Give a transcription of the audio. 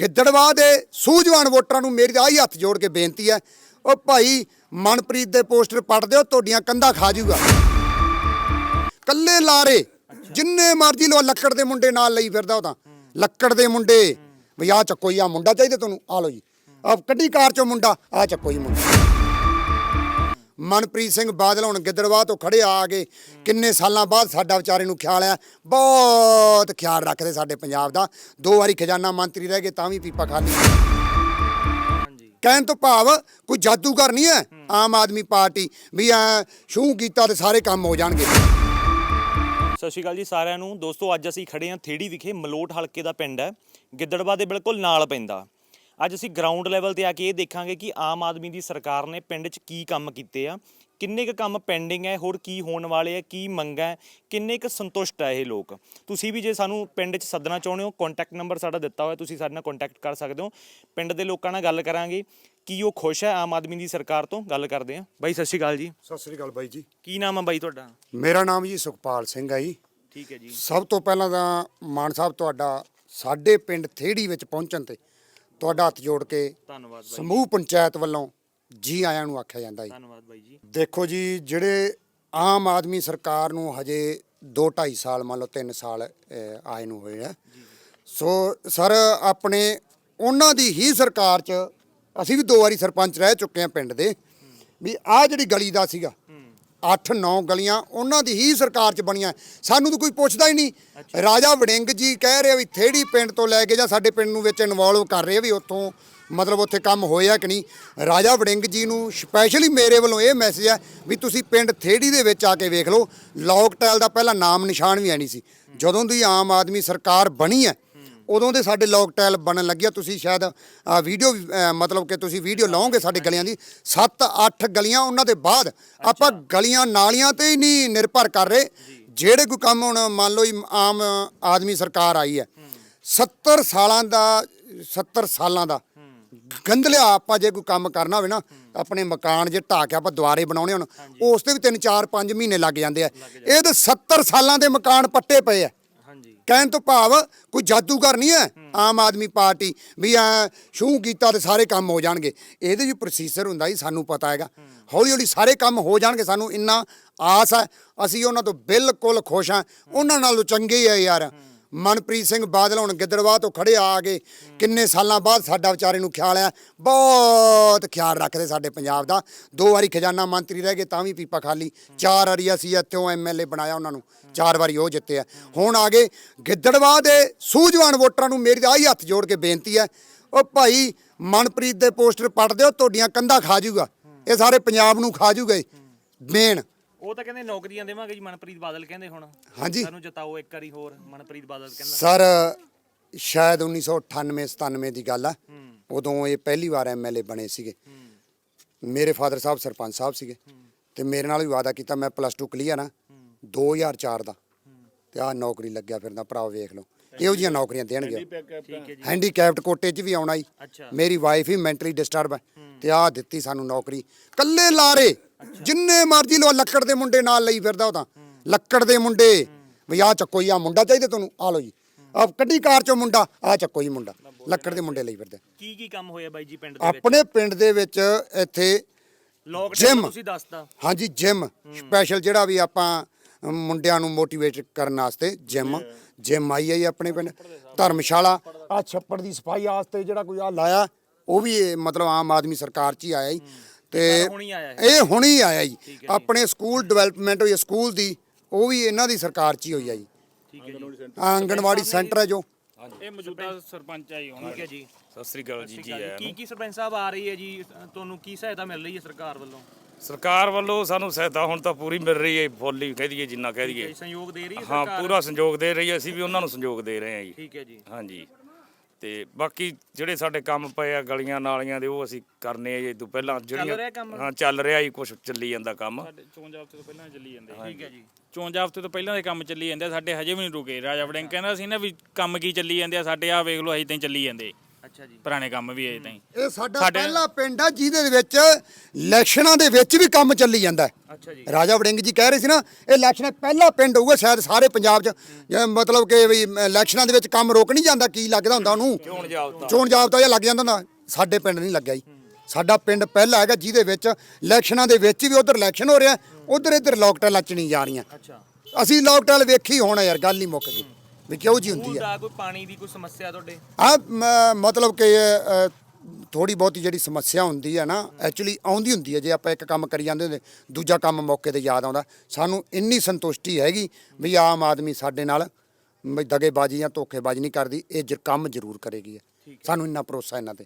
ਗਿੱਦੜਵਾ ਦੇ ਸੂਝਵਾਨ ਵੋਟਰਾਂ ਨੂੰ ਮੇਰੀ ਆਹੀ ਹੱਥ ਜੋੜ ਕੇ ਬੇਨਤੀ ਹੈ, ਉਹ ਭਾਈ ਮਨਪ੍ਰੀਤ ਦੇ ਪੋਸਟਰ ਪੜ ਦਿਓ, ਤੁਹਾਡੀਆਂ ਕੰਧਾਂ ਖਾ ਜੂਗਾ। ਕੱਲੇ ਲਾਰੇ, ਜਿੰਨੇ ਮਰਜ਼ੀ ਲੋ ਲੱਕੜ ਦੇ ਮੁੰਡੇ ਨਾਲ ਲਈ ਫਿਰਦਾ ਉਹ ਤਾਂ। ਲੱਕੜ ਦੇ ਮੁੰਡੇ ਵੀ ਆ ਚੱਕੋ ਜੀ ਆ ਮੁੰਡਾ ਚਾਹੀਦਾ ਤੁਹਾਨੂੰ ਆ ਲਓ ਜੀ। ਆ ਕੱਢੀ ਕਾਰ ਚੋਂ ਮੁੰਡਾ ਆ ਚੱਕੋ ਜੀ ਮੁੰਡਾ। ਮਨਪ੍ਰੀਤ ਸਿੰਘ ਬਾਦਲ ਹੁਣ ਗਿੱਦੜਵਾਹ ਤੋਂ ਖੜੇ ਆ ਗਏ ਕਿੰਨੇ ਸਾਲਾਂ ਬਾਅਦ ਸਾਡਾ ਵਿਚਾਰੇ ਨੂੰ ਖਿਆਲ ਆ। ਬਹੁਤ ਖਿਆਲ ਰੱਖਦੇ ਸਾਡੇ ਪੰਜਾਬ ਦਾ। ਦੋ ਵਾਰੀ ਖਜ਼ਾਨਾ ਮੰਤਰੀ ਰਹਿ ਗਏ ਤਾਂ ਵੀ ਪੀਪਾ ਖਾਲੀ। ਕਹਿਣ ਤੋਂ ਭਾਵ ਕੋਈ ਜਾਦੂਗਰ ਨਹੀਂ ਹੈ ਆਮ ਆਦਮੀ ਪਾਰਟੀ ਵੀ ਐ ਸ਼ੂ ਕੀਤਾ ਤੇ ਸਾਰੇ ਕੰਮ ਹੋ ਜਾਣਗੇ। ਸਤਿ ਸ਼੍ਰੀ ਅਕਾਲ ਜੀ ਸਾਰਿਆਂ ਨੂੰ। ਦੋਸਤੋ ਅੱਜ ਅਸੀਂ ਖੜੇ ਹਾਂ ਥੇੜੀ ਵਿਖੇ ਮਲੋਟ ਹਲਕੇ ਦਾ ਪਿੰਡ ਹੈ। ਗਿੱਦੜਵਾ ਦੇ ਬਿਲਕੁਲ ਨਾਲ ਪੈਂਦਾ। ਅੱਜ ਅਸੀਂ ਗਰਾਊਂਡ ਲੈਵਲ ਤੇ ਆ ਕੇ ਇਹ ਦੇਖਾਂਗੇ ਕਿ ਆਮ ਆਦਮੀ ਦੀ ਸਰਕਾਰ ਨੇ ਪਿੰਡ 'ਚ ਕੀ ਕੰਮ ਕੀਤੇ ਆ ਕਿੰਨੇ ਕੁ ਕੰਮ ਪੈਂਡਿੰਗ ਹੈ ਹੋਰ ਕੀ ਹੋਣ ਵਾਲੇ ਆ ਕੀ ਮੰਗਾਂ ਹੈ ਕਿੰਨੇ ਕੁ ਸੰਤੁਸ਼ਟ ਹੈ ਇਹ ਲੋਕ। ਤੁਸੀਂ ਵੀ ਜੇ ਸਾਨੂੰ ਪਿੰਡ 'ਚ ਸੱਦਣਾ ਚਾਹੁੰਦੇ ਹੋ ਕੰਟੈਕਟ ਨੰਬਰ ਸਾਡਾ ਦਿੱਤਾ ਹੋਇਆ ਤੁਸੀਂ ਸਾਡੇ ਨਾਲ ਕੰਟੈਕਟ ਕਰ ਸਕਦੇ ਹੋ। ਪਿੰਡ ਦੇ ਲੋਕਾਂ ਨਾਲ ਗੱਲ ਕਰਾਂਗੇ ਕੀ ਉਹ ਖੁਸ਼ ਹੈ ਆਮ ਆਦਮੀ ਦੀ ਸਰਕਾਰ ਤੋਂ ਗੱਲ ਕਰਦੇ ਆ। ਬਾਈ ਸਤਿ ਸ਼੍ਰੀ ਅਕਾਲ ਜੀ। ਸਤਿ ਸ੍ਰੀ ਅਕਾਲ ਬਾਈ ਜੀ। ਕੀ ਨਾਮ ਹੈ ਬਾਈ ਤੁਹਾਡਾ? ਮੇਰਾ ਨਾਮ ਜੀ ਸੁਖਪਾਲ ਸਿੰਘ ਹੈ ਜੀ। ਠੀਕ ਹੈ ਜੀ। ਸਭ ਤੋਂ ਪਹਿਲਾਂ ਤਾਂ ਮਾਨ ਸਾਹਿਬ ਤੁਹਾਡਾ ਸਾਡੇ ਪਿੰਡ ਥੇੜੀ ਵਿੱਚ ਪਹੁੰਚਣ ਤੇ ਤੁਹਾਡਾ ਹੱਥ ਜੋੜ ਕੇ ਧੰਨਵਾਦ ਬਾਈ ਸਮੂਹ ਪੰਚਾਇਤ ਵੱਲੋਂ ਜੀ ਆਇਆਂ ਨੂੰ ਆਖਿਆ ਜਾਂਦਾ ਜੀ। ਧੰਨਵਾਦ ਬਾਈ ਜੀ। ਦੇਖੋ ਜੀ ਜਿਹੜੇ ਆਮ ਆਦਮੀ ਸਰਕਾਰ ਨੂੰ ਹਜੇ 2 2.5 ਸਾਲ ਮੰਨ ਲਓ 3 ਸਾਲ ਅਹ, ਆਏ ਨੂੰ ਹੋਏ ਆ। ਸੋ ਸਰ ਆਪਣੇ ਉਹਨਾਂ ਦੀ ਹੀ ਸਰਕਾਰ 'ਚ ਅਸੀਂ ਵੀ ਦੋ ਵਾਰੀ ਸਰਪੰਚ ਰਹਿ ਚੁੱਕੇ ਆ ਪਿੰਡ ਦੇ। ਵੀ ਆਹ ਜਿਹੜੀ ਗਲੀ ਦਾ ਸੀਗਾ 8-9 ਗਲੀਆਂ ਉਹਨਾਂ ਦੀ ਹੀ ਸਰਕਾਰ 'ਚ ਬਣੀਆਂ। ਸਾਨੂੰ ਤਾਂ ਕੋਈ ਪੁੱਛਦਾ ਹੀ ਨਹੀਂ। ਰਾਜਾ ਵੜਿੰਗ ਜੀ ਕਹਿ ਰਹੇ ਵੀ ਥੇੜੀ ਪਿੰਡ ਤੋਂ ਲੈ ਕੇ ਜਾਂ ਸਾਡੇ ਪਿੰਡ ਨੂੰ ਵਿੱਚ ਇਨਵੋਲਵ ਕਰ ਰਹੇ ਵੀ ਉੱਥੋਂ ਮਤਲਬ ਉੱਥੇ ਕੰਮ ਹੋਇਆ ਕਿ ਨਹੀਂ। ਰਾਜਾ ਵੜਿੰਗ ਜੀ ਨੂੰ ਸਪੈਸ਼ਲੀ ਮੇਰੇ ਵੱਲੋਂ ਇਹ ਮੈਸੇਜ ਹੈ ਵੀ ਤੁਸੀਂ ਪਿੰਡ ਥੇੜੀ ਦੇ ਵਿੱਚ ਆ ਕੇ ਵੇਖ ਲਓ। ਲੌਕਟੈਲ ਦਾ ਪਹਿਲਾਂ ਨਾਮ ਨਿਸ਼ਾਨ ਵੀ ਹੈ ਨਹੀਂ ਸੀ। ਜਦੋਂ ਦੀ ਆਮ ਆਦਮੀ ਸਰਕਾਰ ਬਣੀ ਹੈ ਉਦੋਂ ਦੇ ਸਾਡੇ ਲੌਕਟੈਲ ਬਣਨ ਲੱਗਿਆ। ਤੁਸੀਂ ਸ਼ਾਇਦ ਵੀਡੀਓ ਮਤਲਬ ਕਿ ਤੁਸੀਂ ਵੀਡੀਓ ਲਾਓਗੇ ਸਾਡੇ ਗਲੀਆਂ ਦੀ। 7-8 ਗਲੀਆਂ ਉਹਨਾਂ ਦੇ ਬਾਅਦ ਆਪਾਂ ਗਲੀਆਂ ਨਾਲੀਆਂ ਤੇ ਹੀ ਨਹੀਂ ਨਿਰਭਰ ਕਰ ਰਹੇ। ਜਿਹੜੇ ਕੋਈ ਕੰਮ ਹੁਣ ਮੰਨ ਲਓ ਜੀ ਆਮ ਆਦਮੀ ਸਰਕਾਰ ਆਈ ਹੈ। 70 ਸਾਲਾਂ ਦਾ 70 ਸਾਲਾਂ ਦਾ ਗੰਦਲਿਆ ਆਪਾਂ ਜੇ ਕੋਈ ਕੰਮ ਕਰਨਾ ਹੋਵੇ ਨਾ ਆਪਣੇ ਮਕਾਨ ਜੇ ਢਾਹ ਕੇ ਆਪਾਂ ਦੁਆਰੇ ਬਣਾਉਣੇ ਹੋਣ ਉਸ ਤੇ ਵੀ 3 4 5 ਮਹੀਨੇ ਲੱਗ ਜਾਂਦੇ ਆ। ਇਹ ਤਾਂ 70 ਸਾਲਾਂ ਦੇ ਮਕਾਨ ਪੱਟੇ ਪਏ ਆ। ਕਹਿਣ ਤੋਂ ਭਾਵ ਕੋਈ ਜਾਦੂਗਰ ਨਹੀਂ ਹੈ ਆਮ ਆਦਮੀ ਪਾਰਟੀ ਵੀ ਐ ਸ਼ੂ ਕੀਤਾ ਤੇ ਸਾਰੇ ਕੰਮ ਹੋ ਜਾਣਗੇ। ਇਹਦੇ ਵੀ ਪ੍ਰੋਸੀਜਰ ਹੁੰਦਾ ਜੀ ਸਾਨੂੰ ਪਤਾ ਹੈਗਾ। ਹੌਲੀ ਹੌਲੀ ਸਾਰੇ ਕੰਮ ਹੋ ਜਾਣਗੇ ਸਾਨੂੰ ਇੰਨਾ ਆਸ ਹੈ। ਅਸੀਂ ਉਹਨਾਂ ਤੋਂ ਬਿਲਕੁਲ ਖੁਸ਼ ਹਾਂ। ਉਹਨਾਂ ਨਾਲੋਂ ਚੰਗੇ ਹੀ ਆ ਯਾਰ। ਮਨਪ੍ਰੀਤ ਸਿੰਘ ਬਾਦਲ ਹੁਣ ਗਿੱਦੜਵਾਹ ਤੋਂ ਖੜੇ ਆ ਗਏ ਕਿੰਨੇ ਸਾਲਾਂ ਬਾਅਦ ਸਾਡਾ ਵਿਚਾਰੇ ਨੂੰ ਖਿਆਲ ਆ, ਬਹੁਤ ਖਿਆਲ ਰੱਖਦੇ ਸਾਡੇ ਪੰਜਾਬ ਦਾ। ਦੋ ਵਾਰੀ ਖਜ਼ਾਨਾ ਮੰਤਰੀ ਰਹਿ ਗਏ ਤਾਂ ਵੀ ਪੀਪਾ ਖਾਲੀ। ਚਾਰ ਵਾਰੀ ਅਸੀਂ ਇੱਥੋਂ ਐਮਐਲਏ ਬਣਾਇਆ ਉਹਨਾਂ ਨੂੰ। ਚਾਰ ਵਾਰੀ ਉਹ ਜਿੱਤੇ ਆ। ਹੁਣ ਆ ਗਏ ਗਿੱਦੜਵਾਹ ਦੇ ਸੂਝਵਾਨ ਵੋਟਰਾਂ ਨੂੰ ਮੇਰੀ ਆਹੀ ਹੱਥ ਜੋੜ ਕੇ ਬੇਨਤੀ ਹੈ ਉਹ ਭਾਈ ਮਨਪ੍ਰੀਤ ਦੇ ਪੋਸਟਰ ਪੜ ਦਿਓ, ਤੁਹਾਡੀਆਂ ਕੰਧਾਂ ਖਾ ਜੂਗਾ ਇਹ ਸਾਰੇ ਪੰਜਾਬ ਨੂੰ ਖਾ ਜੂਗਾ ਮੇਨ। ਉਹ ਤਾਂ ਕਹਿੰਦੇ ਨੌਕਰੀਆਂ ਦੇਵਾਂਗੇ ਜੀ ਮਨਪ੍ਰੀਤ ਬਾਦਲ ਕਹਿੰਦੇ ਹੁਣ। ਹਾਂਜੀ। ਸਾਨੂੰ ਜਿਤਾਓ ਇੱਕ ਵਾਰੀ ਹੋਰ ਮਨਪ੍ਰੀਤ ਬਾਦਲ ਕਹਿੰਦਾ। ਸਰ ਸ਼ਾਇਦ 1998 97 ਦੀ ਗੱਲ ਆ। ਉਦੋਂ ਇਹ ਪਹਿਲੀ ਵਾਰ ਐਮਐਲਏ ਬਣੇ ਸੀਗੇ। ਮੇਰੇ ਫਾਦਰ ਸਾਹਿਬ ਸਰਪੰਚ ਸਾਹਿਬ ਸੀਗੇ। ਤੇ ਮੇਰੇ ਨਾਲ ਵੀ ਵਾਅਦਾ ਕੀਤਾ ਮੈਂ ਪਲੱਸ 2 ਕਲੀਅਰ ਆ। 2004 ਦਾ ਤੇ ਆਹ ਨੌਕਰੀ ਲੱਗਿਆ ਫਿਰਦਾ ਭਰਾਓ ਵੇਖ ਲਓ। ਇਹੋ ਜਿਹੀਆਂ ਨੌਕਰੀਆਂ ਦੇਣਗੇ ਹੈ ਹੈਂਡੀਕੈਪਟ ਕੋਟੇ 'ਚ ਵੀ ਆਉਣਾ ਅੱਛਾ। ਮੇਰੀ ਵਾਈਫ ਹੀ ਮੈਂਟਲੀ ਡਿਸਟਰਬ ਹੈ। ਤੇ ਆਹ ਦਿੱਤੀ ਸਾਨੂੰ ਨੌਕਰੀ। ਕੱਲੇ ਲਾਰੇ ਜਿੰਨੇ ਮਰਜ਼ੀ ਲੋ ਲੱਕੜ ਦੇ ਮੁੰਡੇ ਨਾਲ ਲਈ ਫਿਰਦਾ ਉਹ ਤਾਂ। ਲੱਕੜ ਦੇ ਮੁੰਡੇ। ਵੀ ਆਹ ਚੱਕੋ ਜੀ ਆ ਮੁੰਡਾ ਚਾਹੀਦਾ ਤੁਹਾਨੂੰ। ਆ ਲਓ ਜੀ। ਆ ਕੱਢੀ ਕਾਰ ਚੋਂ ਮੁੰਡਾ ਆ ਚੱਕੋ ਜੀ ਮੁੰਡਾ। ਲੱਕੜ ਦੇ ਮੁੰਡੇ ਲਈ ਫਿਰਦੇ। ਕੀ ਕੀ ਕੰਮ ਹੋਇਆ ਬਾਈ ਜੀ ਪਿੰਡ ਦੇ ਵਿੱਚ? ਆਪਣੇ ਪਿੰਡ ਦੇ ਵਿੱਚ ਇੱਥੇ ਲੋਕਡਾਊਨ। ਤੁਸੀਂ ਦੱਸਤਾ। ਹਾਂਜੀ ਜਿਮ ਸਪੈਸ਼ਲ ਜਿਹੜਾ ਵੀ ਆਪਾਂ ਮੁੰਡਿਆਂ ਨੂੰ ਮੋਟੀਵੇਟ ਕਰਨ ਵਾਸਤੇ ਜਿਮ ਜਿਮ ਆਈ ਹੈ ਆਪਣੇ ਪਿੰਡ। ਧਰਮਸ਼ਾਲਾ। ਆ ਛੱਪੜ ਦੀ ਸਫ਼ਾਈ ਵਾਸਤੇ ਜਿਹੜਾ ਕੋਈ ਆ ਲਾਇਆ ਉਹ ਵੀ ਮਤਲਬ ਆਮ ਆਦਮੀ ਸਰਕਾਰ 'ਚ ਹੀ ਆਇਆ ਜੀ। ਤੇ ਹੁਣੀ ਆਇਆ। ਇਹ ਹੁਣੀ ਆਇਆ ਜੀ। ਹੈ। ਆਪਣੇ ਸਕੂਲ ਡਿਵੈਲਪਮੈਂਟ ਹੋਈ ਹੈ ਸਕੂਲ ਦੀ ਉਹ ਵੀ ਇਹਨਾਂ ਦੀ ਸਰਕਾਰ 'ਚ ਹੀ ਹੋਈ ਹੈ ਜੀ। ਠੀਕ ਹੈ ਜੀ। ਆਂਗਣਵਾੜੀ ਸੈਂਟਰ। ਹੈ ਜੋ। ਇਹ ਮੌਜੂਦਾ ਸਰਪੰਚ ਆ ਜੀ ਹੁਣ ਠੀਕ ਹੈ ਜੀ। ਸਤਿ ਸ੍ਰੀ ਅਕਾਲ ਜੀ ਜੀ ਆਇਆਂ ਕੀ ਨੂੰ। ਕੀ ਸਰਪੰਚ ਸਾਹਿਬ ਆ ਰਹੀ ਹੈ ਜੀ? ਤੁਹਾਨੂੰ ਕੀ ਸਹਾਇਤਾ ਮਿਲ ਰਹੀ ਹੈ ਸਰਕਾਰ ਵੱਲੋਂ? ਸਰਕਾਰ ਵੱਲੋਂ ਸਾਨੂੰ ਸਹਾਇਤਾ ਹੁਣ ਤਾਂ ਪੂਰੀ ਮਿਲ ਰਹੀ ਹੈ ਫੁੱਲ ਹੀ ਕਹਿ ਦਈਏ ਜਿੰਨਾ ਕਹਿ ਠੀਕ ਹੈ ਦਈਏ। ਜੀ, ਸਹਿਯੋਗ ਦੇ ਰਹੀ ਹੈ ਹਾਂ ਸਰਕਾਰ? ਪੂਰਾ ਸੰਯੋਗ ਦੇ ਰਹੀ ਹੈ ਅਸੀਂ ਵੀ ਉਹਨਾਂ ਨੂੰ ਸੰਯੋਗ ਦੇ ਰਹੇ ਹਾਂ ਜੀ। ਠੀਕ ਹੈ ਜੀ। ਹਾਂਜੀ। ਤੇ ਬਾਕੀ ਜਿਹੜੇ ਸਾਡੇ ਕੰਮ ਪਏ ਆ ਗਲੀਆਂ ਨਾਲੀਆਂ ਦੇ ਉਹ ਅਸੀਂ ਕਰਨੇ ਆ ਜੀ ਇਹ ਤੋਂ ਪਹਿਲਾਂ ਰਿਹਾ ਕੰਮ? ਹਾਂ ਚੱਲ ਰਿਹਾ ਜੀ ਕੁਝ ਚੱਲੀ ਜਾਂਦਾ ਕੰਮ। ਚੋਣ ਜਾਬਤੇ ਤੋਂ ਪਹਿਲਾਂ ਚੱਲੀ ਜਾਂਦੇ ਠੀਕ ਹੈ ਜੀ। ਚੋਣ ਜਾਬਤੇ ਤੋਂ ਪਹਿਲਾਂ ਦੇ ਕੰਮ ਚੱਲੀ ਜਾਂਦੇ ਆ, ਸਾਡੇ ਹਜੇ ਵੀ ਨਹੀਂ ਰੁਕੇ। ਰਾਜਾ ਵੜਿੰਗ ਕਹਿੰਦਾ ਸੀ ਨਾ ਵੀ ਕੰਮ ਕੀ ਚੱਲੀ ਜਾਂਦੇ ਆ ਸਾਡੇ ਆ ਵੇਖ ਲਓ ਅਜੇ ਤਾਈਂ ਚੱਲੀ ਜਾਂਦੇ। ਅੱਛਾ ਜੀ। ਪੁਰਾਣੇ ਕੰਮ ਵੀ ਅਜੇ ਤਾਈਂ। ਇਹ ਸਾਡਾ ਸਾਡੇ- ਪਹਿਲਾ ਪਿੰਡ ਆ ਜਿਹਦੇ ਦੇ ਵਿੱਚ ਇਲੈਕਸ਼ਨਾਂ ਦੇ ਵਿੱਚ ਵੀ ਕੰਮ ਚੱਲੀ ਜਾਂਦਾ। ਹੈ ਅੱਛਾ ਜੀ। ਰਾਜਾ ਵੜਿੰਗ ਜੀ ਕਹਿ ਰਹੇ ਸੀ ਨਾ ਇਹ ਇਲੈਕਸ਼ਨ ਪਹਿਲਾ ਪਿੰਡ ਹੋਊਗਾ ਸ਼ਾਇਦ ਸਾਰੇ ਪੰਜਾਬ 'ਚ। ਮਤਲਬ ਕਿ ਵੀ ਇਲੈਕਸ਼ਨਾਂ ਦੇ ਵਿੱਚ ਕੰਮ ਰੁਕ ਨਹੀਂ ਜਾਂਦਾ ਕੀ ਲੱਗਦਾ ਹੁੰਦਾ ਉਹਨੂੰ? ਚੋਣ ਜਾਬਤਾ। ਚੋਣ ਜਾਬਤਾ ਜਿਹਾ ਲੱਗ ਜਾਂਦਾ ਹੁੰਦਾ। ਸਾਡੇ ਪਿੰਡ ਨਹੀਂ ਲੱਗਿਆ ਜੀ। ਸਾਡਾ ਪਿੰਡ ਪਹਿਲਾ ਹੈਗਾ ਜਿਹਦੇ ਵਿੱਚ ਇਲੈਕਸ਼ਨਾਂ ਦੇ ਵਿੱਚ ਵੀ ਉਧਰ ਇਲੈਕਸ਼ਨ ਹੋ ਰਿਹਾ ਉਧਰ ਇੱਧਰ ਲੋਕਟੈਲਾਂ ਚ ਨਹੀਂ ਜਾ ਰਹੀਆਂ। ਅੱਛਾ। ਅਸੀਂ ਲੋਕਟੈਲ ਵੇਖੀ ਹੋਣਾ ਯਾਰ ਗੱਲ ਹੀ ਮੁੱਕ ਗਈ। ਵੀ ਕਿਉਂ ਜੀ ਹੁੰਦੀ ਹੈ ਦਾ ਕੋਈ ਪਾਣੀ ਦੀ ਕੋਈ ਸਮੱਸਿਆ ਤੁਹਾਡੇ? ਆ ਮਤਲਬ ਕਿ ਥੋੜੀ ਬਹੁਤੀ ਜਿਹੜੀ ਸਮੱਸਿਆ ਹੁੰਦੀ ਹੈ ਨਾ ਐਕਚੁਅਲੀ ਆਉਂਦੀ ਹੁੰਦੀ ਹੈ ਜੇ ਆਪਾਂ ਇੱਕ ਕੰਮ ਕਰੀ ਜਾਂਦੇ ਹੁੰਦੇ ਦੂਜਾ ਕੰਮ ਮੌਕੇ ਤੇ ਯਾਦ ਆਉਂਦਾ। ਸਾਨੂੰ ਇੰਨੀ ਸੰਤੁਸ਼ਟੀ ਹੈਗੀ ਵੀ ਆਮ ਆਦਮੀ ਸਾਡੇ ਨਾਲ ਵੀ ਦਗੇਬਾਜ਼ੀ ਜਾਂ ਧੋਖੇਬਾਜ਼ੀ ਨਹੀਂ ਕਰਦੀ ਇਹ ਜ- ਕੰਮ ਜ਼ਰੂਰ ਕਰੇਗੀ। ਸਾਨੂੰ ਇੰਨਾ ਭਰੋਸਾ ਇਹਨਾਂ ਤੇ।